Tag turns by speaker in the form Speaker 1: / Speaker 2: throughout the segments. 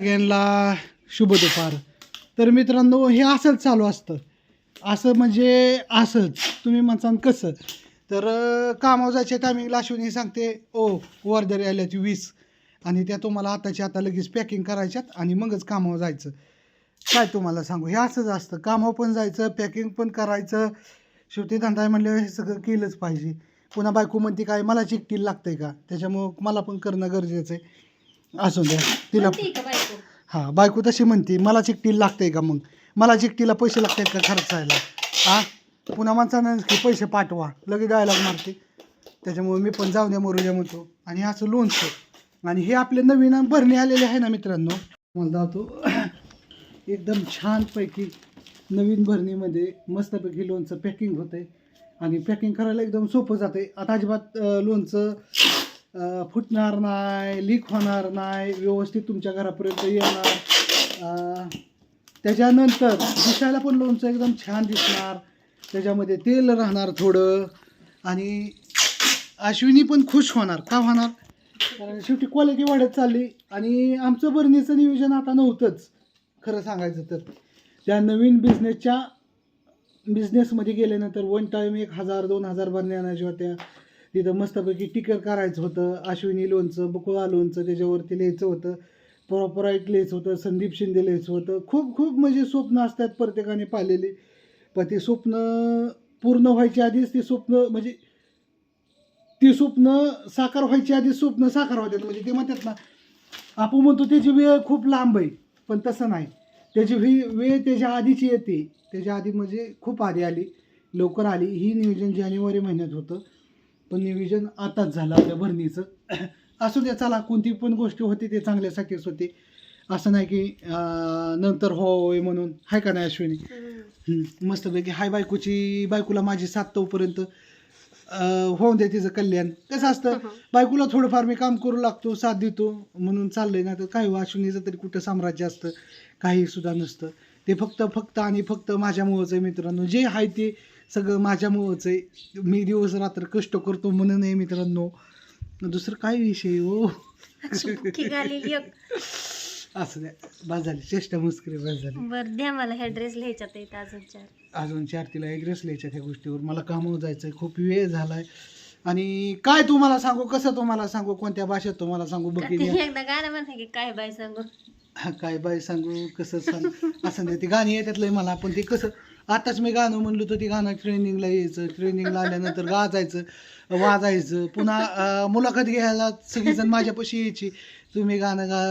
Speaker 1: सगळ्यांना शुभ दुपार. तर मित्रांनो हे असंच चालू असतं. असं म्हणजे असंच. तुम्ही म्हणसान कसं? तर अं, कामावर जायच्या टायमिंगला अश्विनी सांगते ओ वर्धरी आल्याची वीस. आणि त्या तुम्हाला आताच्या आता लगेच पॅकिंग करायच्यात आणि मगच कामावर जायचं. काय तुम्हाला सांगू? हे असंच असतं. कामावर पण जायचं पॅकिंग पण करायचं. शेवटी धंदा आहे म्हणल्यावर हे सगळं केलंच पाहिजे. पुन्हा बायको म्हणते काय मला चिकटीला लागतंय का? त्याच्यामुळं मला पण करणं गरजेचं आहे. असू द्या. तिला
Speaker 2: म्हणते का बायको?
Speaker 1: हां बायको तशी म्हणते मला चिकटीला लागतंय का मग? मला चिकटीला पैसे लागतात का खर्चायला हा पुन्हा माणसानं की पैसे पाठवा लगेच डायलॉग मारते त्याच्यामुळे मी पण जाऊ द्या मरू द्या म्हणतो. आणि असं लोणचं. आणि हे आपले नवीन भरणे आलेले आहे ना मित्रांनो मला जातो एकदम छानपैकी नवीन भरणीमध्ये मस्तपैकी लोणचं पॅकिंग होतंय. आणि पॅकिंग करायला एकदम सोपं जाते आता अजिबात लोणचं फुटणार नाही लीक होणार नाही व्यवस्थित तुमच्या घरापर्यंत येणार. त्याच्यानंतर दिसायला पण लोणचं एकदम छान दिसणार. त्याच्यामध्ये तेल राहणार थोडं आणि अश्विनी पण खुश होणार. का होणार? कारण शेवटी क्वालिटी वाढत चालली आणि आमचं बरणीचं नियोजन आता नव्हतंच खरं सांगायचं तर. त्या नवीन बिझनेसच्या बिझनेसमध्ये गेल्यानंतर वन टाईम एक हजार दोन हजार भरण्या आणायच्या होत्या. तिथं मस्तपैकी टिकर करायचं होतं. अश्विनी लोणचं बकुळा लोणचं त्याच्यावरती लिहायचं होतं. प्रॉपराईट लिहायचं होतं. संदीप शिंदे लिहायचं होतं. खूप खूप म्हणजे स्वप्न असतात प्रत्येकाने पाहिलेली. पण ते स्वप्न पूर्ण व्हायच्या आधीच ते स्वप्न म्हणजे ती स्वप्न साकार व्हायच्या आधी स्वप्न साकार होतात. म्हणजे ते म्हणतात ना आपण म्हणतो त्याची वेळ खूप लांब आहे पण तसं नाही. त्याची ही वेळ त्याच्या आधीची येते. त्याच्या आधी म्हणजे खूप आधी आली. लवकर आली. ही नियोजन जानेवारी महिन्यात होतं. पण नियोजन आताच झालं आपल्या भरणीचं. असू द्या चला कोणती पण गोष्ट होती ते चांगल्यासाठीच होती. असं नाही की नंतर होय म्हणून हाय का नाही अश्विनी? मस्तपैकी. हाय बायकोची बायकोला माझी साथ तोपर्यंत होऊन दे तिचं कल्याण. कसं असतं बायकोला थोडंफार मी काम करू लागतो साथ देतो म्हणून चाललंय ना तर काय हो, अश्विनीचं तरी कुठं साम्राज्य असतं काही सुद्धा नसतं. ते फक्त फक्त आणि फक्त माझ्यामुळंच आहे मित्रांनो. जे आहे ते सगळं माझ्यामुळंच आहे. मी दिवस रात्र कष्ट करतो म्हणून आहे मित्रांनो. दुसरं काय विषय हो. असं द्या. बस झाली. चेष्टा मुस्करी बस झाली.
Speaker 2: बरं द्या मला ह्या ड्रेस लिहायच्यात आहेत अजून चार.
Speaker 1: अजून चार तिला ॲड्रेस लिहायच्या त्या गोष्टीवर. मला कामावर जायचं आहे खूप वेळ झाला आहे आणि काय तुम्हाला सांगू कसं तुम्हाला सांगू कोणत्या भाषेत तुम्हाला सांगू
Speaker 2: ते एकदा गाणं म्हणता की काय बाय सांगू?
Speaker 1: हा, काय बाय सांगू कसं सांग. असं नाही ती गाणी येतात लय मला पण ते कसं आताच मी गाणं म्हणलो तर ती गाणं ट्रेनिंगला यायचं ट्रेनिंगला आल्यानंतर गाजायचं वाजायचं. पुन्हा मुलाखत घ्यायला सगळीजण माझ्यापाशी यायची. तुम्ही गाणं गा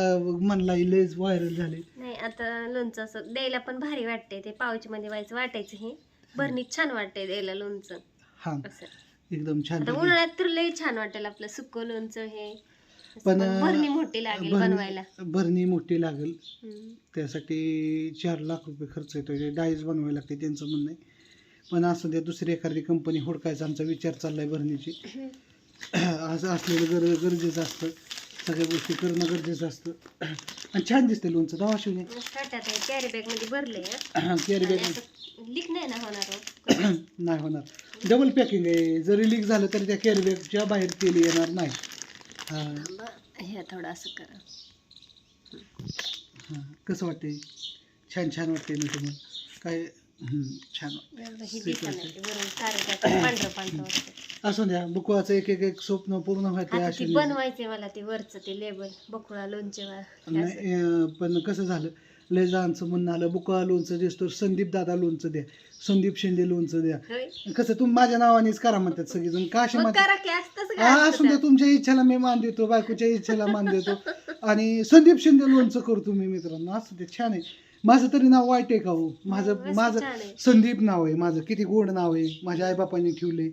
Speaker 1: म्हणला लयच व्हायरल झाले
Speaker 2: नाही आता लोणचं असं द्यायला पण भारी वाटते ते पाऊच मध्ये व्हायचं वाटायचं हे. भरणीत छान वाटतंय द्यायला लोणचं.
Speaker 1: हा.
Speaker 2: असं.
Speaker 1: एकदम छान
Speaker 2: आता उन्हाळ्यात तर लई छान वाटेल आपलं सुक्क लोणचं हे.
Speaker 1: पण,
Speaker 2: भरणी मोठी लागेल
Speaker 1: भरणी-
Speaker 2: बनवायला.
Speaker 1: भरणी मोठी लागेल.
Speaker 2: हम्म.
Speaker 1: त्यासाठी चार लाख रुपये खर्च येतो ते डाईस बनवायला लागते त्यांचं म्हणणं आहे. पण असं द्या दुसरी एखादी कंपनी हुडकायचा आमचा विचार चाललाय भरणीची. असं असलेलं गर गरजेचं असतं. सगळ्या गोष्टी करणं गरजेचं असतं. आणि छान दिसते लोणचं दवा शिवणे
Speaker 2: मस्त वाटत कॅरी बॅगमध्ये भरले हं.
Speaker 1: कॅरी
Speaker 2: आणि
Speaker 1: बॅग
Speaker 2: असं लीक नाही ना होणार हो.
Speaker 1: नाही होणार. डबल पॅकिंग आहे. जरी लीक झालं तरी त्या कॅरी बॅगच्या बाहेर तेल येणार नाही. हां
Speaker 2: थांबा, हे थोडं असं करा.
Speaker 1: हां कसं वाटते छान छान वाटते ना तुम्हाला? काय हं, छान
Speaker 2: ही
Speaker 1: स्वीट
Speaker 2: वरून पांढरं पांढरं वाटतं
Speaker 1: असू द्या बुकवाचं एक एक एक स्वप्न पूर्ण व्हायचं
Speaker 2: आता
Speaker 1: अशी
Speaker 2: ती बनवायचे मला ते वरचं ते लेबल बकुळा लोणचे
Speaker 1: नाही अं, पण कसं झालं? लय जणांचं म्हणणं आलं बुकवा लोणचं दिसतो संदीप दादा लोणचं द्या संदीप शिंदे लोणचं द्या. कसं तुम्ही माझ्या नावानेच करा म्हणतात सगळेजण का असे म्हणतात?
Speaker 2: करा
Speaker 1: हा द्या तुमच्या इच्छेला मी मान देतो बायकोच्या इच्छेला मान देतो. आणि संदीप शिंदे लोणचं करतो मी मित्रांनो असं ते छान आहे. माझं तरी नाव वाईट आहे का हो? माझं
Speaker 2: मस्त
Speaker 1: माझं. संदीप नाव आहे माझं किती गोड नाव आहे माझ्या आईबापांनी ठेवले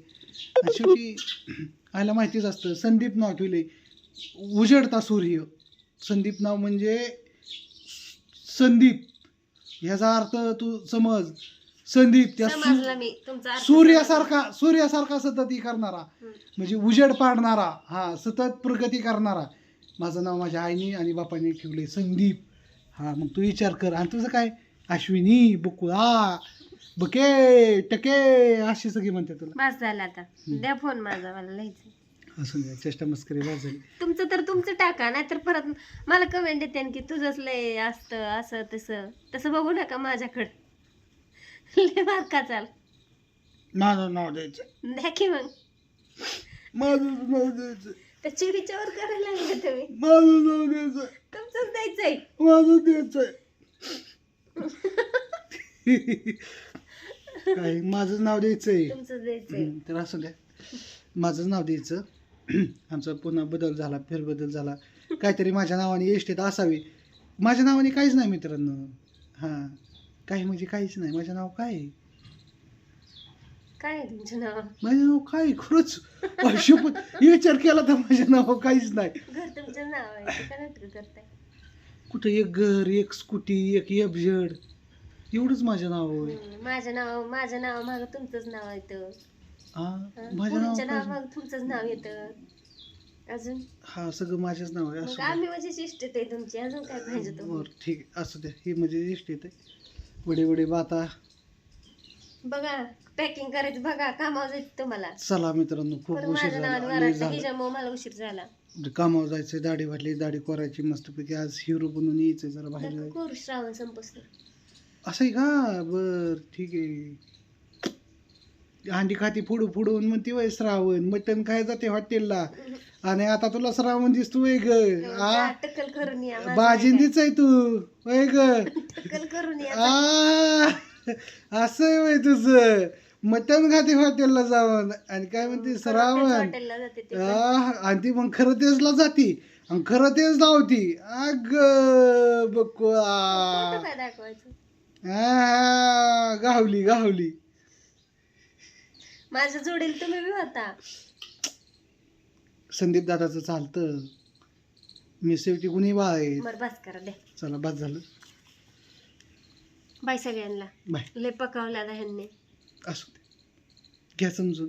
Speaker 1: शेवटी आयला माहितीच असतं संदीप नाव ठेवले उजडता सूर्य. संदीप नाव म्हणजे संदीप. ह्याचा अर्थ तू समज. संदीप त्या सू-
Speaker 2: समजला मी. तुमचा अर्थ
Speaker 1: सूर्यासारखा सूर्यासारखा सतत ही करणारा.
Speaker 2: हम्म.
Speaker 1: म्हणजे उजेड पाडणारा. हा सतत प्रगती करणारा. माझं नाव माझ्या आईने आणि बापाने ठेवले संदीप. हा मग तू विचार कर. आणि तुझं काय? अश्विनी बुकुळा बके टके अशी सगळी म्हणते तुला.
Speaker 2: बस झालं आता. द्या फोन माझा मला लिहायचं
Speaker 1: असं द्या चेष्टा मस्करी
Speaker 2: तुमचं तर तुमचं टाका नाहीतर परत मला कमेंट येते की तुझंच लय असतं असं तसं. तसं बघू नका माझ्याकडं. लय बारका चाल.
Speaker 1: माझं नाव द्यायचं.
Speaker 2: द्या की मग.
Speaker 1: माझं नाव द्यायचं.
Speaker 2: करायला लागले तुम्ही.
Speaker 1: माझं नाव द्यायचं.
Speaker 2: तुमचंच द्यायचंय.
Speaker 1: माझं द्यायचंय. काय माझं नाव द्यायचंय.
Speaker 2: तुमचंच द्यायचंय.
Speaker 1: हम्म, तर असं द्या. माझं नाव द्यायचं. आमचा पुन्हा बदल झाला फेरबदल झाला. काहीतरी माझ्या नावाने एष्टीत असावी. माझ्या नावाने काहीच नाही मित्रांनो. हां काही म्हणजे काहीच नाही. माझं नाव काय आहे?
Speaker 2: काय आहे तुमचं नाव?
Speaker 1: माझं नाव काय आहे? खरंच विचार केला तर माझं नाव काहीच नाही.
Speaker 2: घर तुमचं नाव आहे. ते का नाटकं करताय?
Speaker 1: कुठं एक घर एक स्कूटी एक एफ झेड एवढंच माझं नाव आहे.
Speaker 2: हम्म, माझं नाव माझं नाव माग तुमचंच नाव येतं
Speaker 1: हां
Speaker 2: हं,
Speaker 1: माझं नाव
Speaker 2: नाव तुमचंच नाव येतं? अजून?
Speaker 1: हा सगळं माझ्याच नाव आहे
Speaker 2: मग
Speaker 1: असं
Speaker 2: आम्ही म्हणजे शिष्ट आहे तुमची अजून काय पाहिजे तुम्हाला?
Speaker 1: बरं ठीक असं द्या हे म्हणजे इष्ट आहे बडे बडे बाता.
Speaker 2: बघा पॅकिंग करायचं बघा कामावर जायचं तुम्हाला.
Speaker 1: चला मित्रांनो खूप
Speaker 2: पण
Speaker 1: उशीर
Speaker 2: माझं नाव
Speaker 1: झाला.
Speaker 2: हिच्यामुळे मला उशीर झाला.
Speaker 1: म्हणजे कामावर जायचं दाढी वाटली दाढी करायची मस्तपैकी आज हिरो बनून यायचं जरा बाहेर जायचं
Speaker 2: करू श्रावण संपस
Speaker 1: असं आहे का? बर ठीक आहे. अंडी खाती फुडू फुडून म्हणते वय श्रावण मटण खाय जाते हॉटेलला. आणि आता तुला श्रावण दिसतो वय ग. आ?
Speaker 2: टक्कल करून या माझं
Speaker 1: बाजिंदीच आहे तू वय ग.
Speaker 2: काय. टक्कल करून या
Speaker 1: आ? असं आहे वय तुझं. मटण खाते हॉटेलला जाऊन. आणि काय म्हणते श्रावण.
Speaker 2: हॉटेलला जाते ते
Speaker 1: आ, आणि ती मग खरं तेचला जाती. आणि खरं तेच लावती. अग बकुळा
Speaker 2: काय दाखवायचं?
Speaker 1: आ, गावली गावली.
Speaker 2: माझ्या जोडील तुम्ही बी होता.
Speaker 1: संदीप दादाचं चालतं. मी शेवटी बा आहे
Speaker 2: बरं बस करा द्या.
Speaker 1: चला बस झालं.
Speaker 2: बाय सगळ्यांना.
Speaker 1: बाय.
Speaker 2: लय पकावला ह्यांनी.
Speaker 1: असू दे. घ्या समजून.